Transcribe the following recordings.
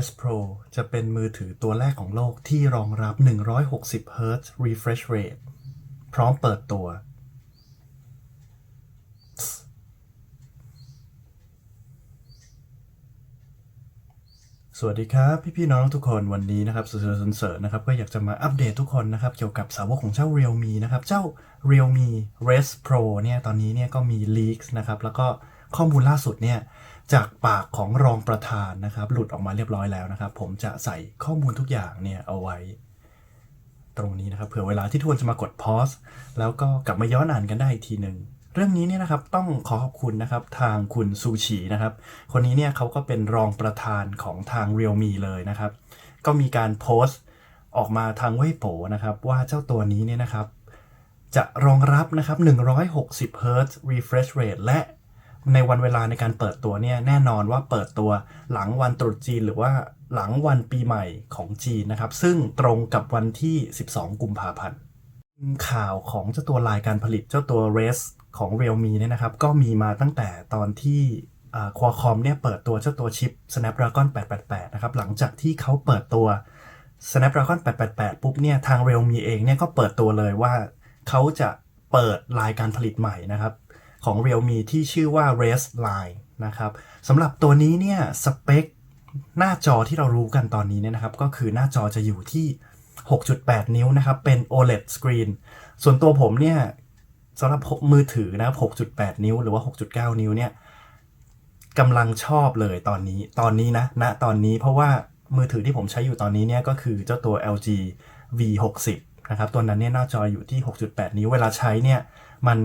Res Pro จะเป็นมือถือตัวแรกของโลกที่รองรับ 160 Hz refresh rate พร้อมเปิดตัว สวัสดีครับ พี่ๆน้องๆทุกคนวันนี้นะครับสุดๆสนเสริญนะครับ ก็อยากจะมาอัปเดตทุกคนนะครับ เกี่ยวกับสาวกของเจ้า Realme นะครับ เจ้า Realme Res Pro เนี่ย ตอนนี้เนี่ยก็มี leaks นะครับ แล้วก็ ข้อมูลล่าสุดเนี่ยจากปากของรองประธานนะครับ หลุดออกมาเรียบร้อยแล้วนะครับ ผมจะใส่ข้อมูลทุกอย่างเนี่ยเอาไว้ ตรงนี้นะครับเผื่อเวลาที่ทุกคนจะมากด pause แล้วก็กลับมาย้อนอ่านกันได้อีกทีหนึ่งเรื่องนี้เนี่ยนะครับต้องขอขอบคุณนะครับทางคุณซูชินะครับ คนนี้เนี่ยเขาก็เป็นรองประธานของทาง Realme เลยนะครับ ก็มีการโพสต์ออกมาทางเว่ยโปนะครับ ว่าเจ้าตัวนี้เนี่ยนะครับ จะรองรับนะครับ160 Hz refresh rate และ ในวันเวลาในการเปิดตัวเนี่ยแน่นอนว่าเปิดตัวหลังวันตรุษจีนหรือว่าหลังวันปีใหม่ของจีนนะครับ ซึ่งตรงกับวันที่ 12 กุมภาพันธ์ข่าวของเจ้าตัวลายการผลิตเจ้าตัว Res ของ Realme เนี่ยนะครับ ก็มีมาตั้งแต่ตอนที่ควอคอมเนี่ยเปิดตัวเจ้าตัวชิป Snapdragon 888 นะครับ หลังจากที่เขาเปิดตัว Snapdragon 888 ปุ๊บเนี่ยทาง Realme เองเนี่ยก็เปิดตัวเลยว่าเขาจะเปิดลายการผลิตใหม่นะครับ ของ Realme ที่ชื่อว่า Res Line นะครับสำหรับตัวนี้เนี่ยสเปคหน้าจอที่เรารู้กันตอนนี้เนี่ยนะครับ ก็คือหน้าจอจะอยู่ที่ 6.8 นิ้วนะครับ เป็น OLED screen ส่วนตัวผมเนี่ยสำหรับมือถือนะครับ 6.8 นิ้วหรือว่า 6.9 นิ้วเนี่ยกำลังชอบเลยตอนนี้ตอนนี้นะณตอนนี้เพราะว่ามือถือที่ผมใช้อยู่ตอนนี้เนี่ยก็คือเจ้าตัว LG V60 นะครับตัวนั้นเนี่ยหน้าจออยู่ที่ 6.8 นิ้วเวลาใช้เนี่ยมัน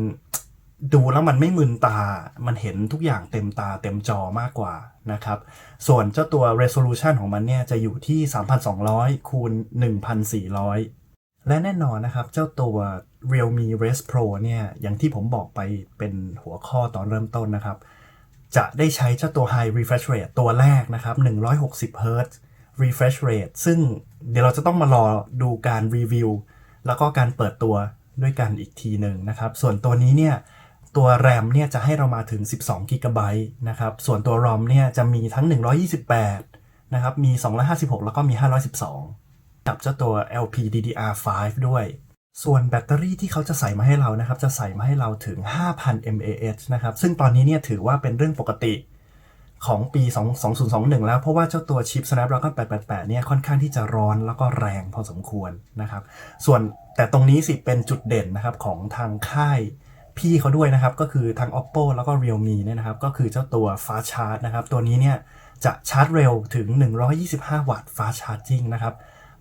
ดูแล้วมันไม่มึนตา มันเห็นทุกอย่างเต็มตาเต็มจอมากกว่านะครับ ส่วนเจ้าตัว resolution ของมันเนี่ยจะอยู่ที่ 3,200 คูณ 1,400 และแน่นอนนะครับ เจ้าตัว Realme Res Pro เนี่ย อย่างที่ผมบอกไปเป็นหัวข้อตอนเริ่มต้นนะครับ จะได้ใช้เจ้าตัว High Refresh Rate ตัวแรกนะครับ 160 Hz Refresh Rate ซึ่งเดี๋ยวเราจะต้องมารอดูการรีวิวแล้วก็การเปิดตัวด้วยกันอีกทีหนึ่งนะครับ ส่วนตัวนี้เนี่ย ตัว RAM เนี่ยจะให้เรามาถึง 12 g b นะครับ ส่วนตัว ROM เนี่ยจะมีทั้ง 128 นะครับ มี 256 แล้วก็มี 512 กับเจ้าตัว LPDDR5 ด้วย ส่วนแบตเตอรี่ที่เขาจะใส่มาให้เรานะครับ จะใส่มาให้เราถึง 5,000 mAh นะครับ ซึ่งตอนนี้เนี่ยถือว่าเป็นเรื่องปกติของปี 2021 แล้ว เพราะว่าเจ้าตัวชิป Snapdragon 888 เนี่ย ค่อนข้างที่จะร้อนแล้วก็แรงพอสมควรนะครับ ส่วนแต่ตรงนี้สิเป็นจุดเด่นนะครับของทางค่าย พี่เขาด้วยนะครับ ก็คือทาง oppo แล้วก็ realme เนี่ยนะครับ ก็คือเจ้าตัว fast charge นะครับ ตัวนี้เนี่ยจะชาร์จเร็วถึง 125 วัตต์ fast charging นะครับ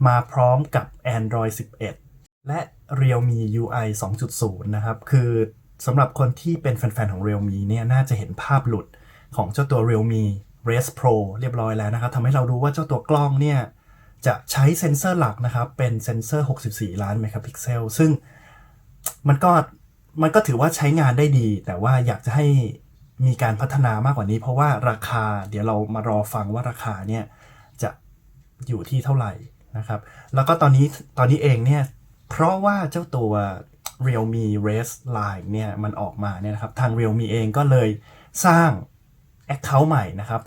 มาพร้อมกับ android 11 และ realme ui 2.0 นะครับ คือสำหรับคนที่เป็นแฟนๆ ของ realme เนี่ยน่าจะเห็นภาพหลุดของเจ้าตัว realme res pro เรียบร้อยแล้วนะครับทำให้เรารู้ว่าเจ้าตัวกล้องเนี่ยจะใช้เซ็นเซอร์หลักนะครับ เป็นเซ็นเซอร์ 64 ล้านเมกะพิกเซล ซึ่งมันก็ มันก็ถือว่าใช้งานได้ดี แต่ว่าอยากจะให้มีการพัฒนามากกว่านี้ เพราะว่าราคาเดี๋ยวเรามารอฟังว่าราคาเนี่ยจะอยู่ที่เท่าไหร่นะครับ แล้วก็ตอนนี้ตอนนี้เองเนี่ย เพราะว่าเจ้าตัว realme res line เนี่ยมันออกมาเนี่ยนะครับ ทาง realme เองก็เลยสร้าง Account ใหม่นะครับ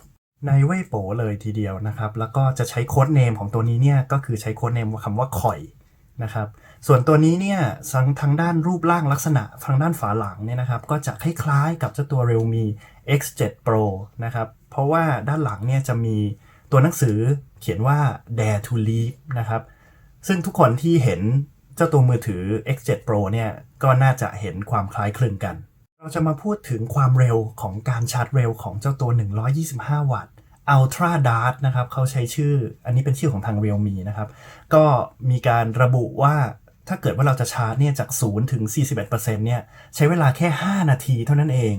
ในเว่ยโปเลยทีเดียวนะครับ แล้วก็จะใช้โค้ดเนมของตัวนี้เนี่ย ก็คือใช้โค้ดเนมคำว่าคอย นะครับ ส่วนตัวนี้เนี่ยทางทางด้านรูปร่างลักษณะทางด้านฝาหลังเนี่ยนะครับ ก็จะคล้ายๆกับเจ้าตัว Realme X7 Pro นะครับ เพราะว่าด้านหลังเนี่ยจะมีตัวหนังสือเขียนว่า Dare to Leap นะครับ ซึ่งทุกคนที่เห็นเจ้าตัวมือถือ X7 Pro เนี่ยก็น่าจะเห็นความคล้ายคลึงกัน เราจะมาพูดถึงความเร็วของการชาร์จเร็วของเจ้าตัว 125 วัตต์ Ultra Dart นะครับ เขาใช้ชื่อ อันนี้เป็นชื่อของทาง Realme นะครับ ก็มีการระบุว่าถ้าเกิดว่าเราจะชาร์จเนี่ยจาก 0 ถึง 41%เนี่ย ใช้เวลาแค่ 5 นาทีเท่านั้นเอง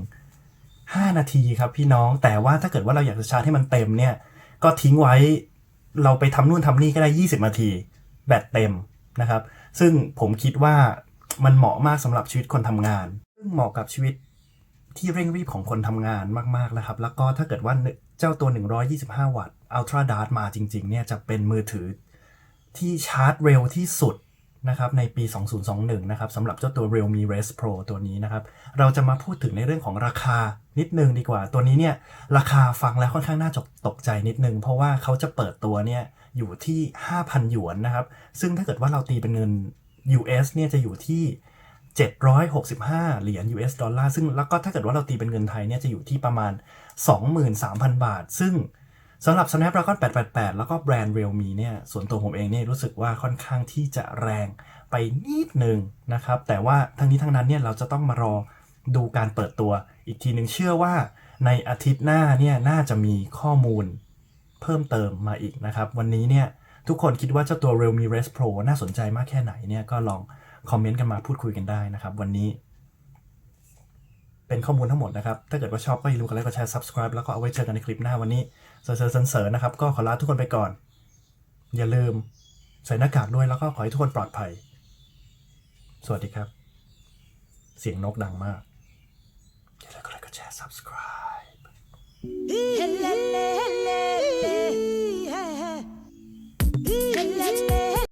5 นาทีครับพี่น้อง แต่ว่าถ้าเกิดว่าเราอยากจะชาร์จให้มันเต็มเนี่ย ก็ทิ้งไว้ เราไปทำนู่นทำนี่ก็ได้ 20 นาที แบตเต็มนะครับ ซึ่งผมคิดว่ามันเหมาะมากสำหรับชีวิตคนทำงาน ซึ่งเหมาะกับชีวิต ที่เร่งรีบของคนทำงานมากๆนะครับ แล้วก็ถ้าเกิดว่าเจ้าตัว 125 วัตต์ Ultra Dart มาจริง ๆ เนี่ยจะเป็นมือถือที่ชาร์จเร็วที่สุดนะครับในปี 2021 นะครับสำหรับเจ้าตัว Realme Res Pro ตัวนี้นะครับ เราจะมาพูดถึงในเรื่องของราคานิดนึงดีกว่า ตัวนี้เนี่ยราคาฟังแล้วค่อนข้างน่าจกตกใจนิดนึง เพราะว่าเขาจะเปิดตัวเนี่ยอยู่ที่ 5,000 หยวนนะครับ ซึ่งถ้าเกิดว่าเราตีเป็นเงิน US เนี่ยจะอยู่ที่ 765 เหรียญ US ดอลลาร์ ซึ่งแล้วก็ถ้าเกิดว่าเราตีเป็นเงินไทยเนี่ยจะอยู่ที่ประมาณ 23,000 บาท ซึ่งสำหรับ Snapdragon 888 แล้วก็แบรนด์ Realme เนี่ย ส่วนตัวผมเองเนี่ยรู้สึกว่าค่อนข้างที่จะแรงไปนิดนึงนะครับ แต่ว่าทั้งนี้ทั้งนั้นเนี่ยเราจะต้องมารอดูการเปิดตัวอีกทีหนึ่งเชื่อว่าในอาทิตย์หน้าเนี่ยน่าจะมีข้อมูลเพิ่มเติมมาอีกนะครับ วันนี้เนี่ยทุกคนคิดว่าเจ้าตัว Realme Res Pro น่าสนใจมากแค่ไหนเนี่ยก็ลอง คอมเมนต์กันมาพูดคุยกันได้นะครับ วันนี้ เป็นข้อมูลทั้งหมดนะครับ ถ้าเกิดว่าชอบก็อย่าลืมกดไลค์กดแชร์ subscribe แล้วก็เอาไว้เจอกันในคลิปหน้าวันนี้เซอร์เซอเสริญนะครับ ก็ขอลาทุกคนไปก่อน อย่าลืมใส่หน้ากากด้วยแล้วก็ขอให้ทุกคนปลอดภัย สวัสดีครับ เสียงนกดังมาก อย่าลืมกดไลค์กดแชร์ subscribe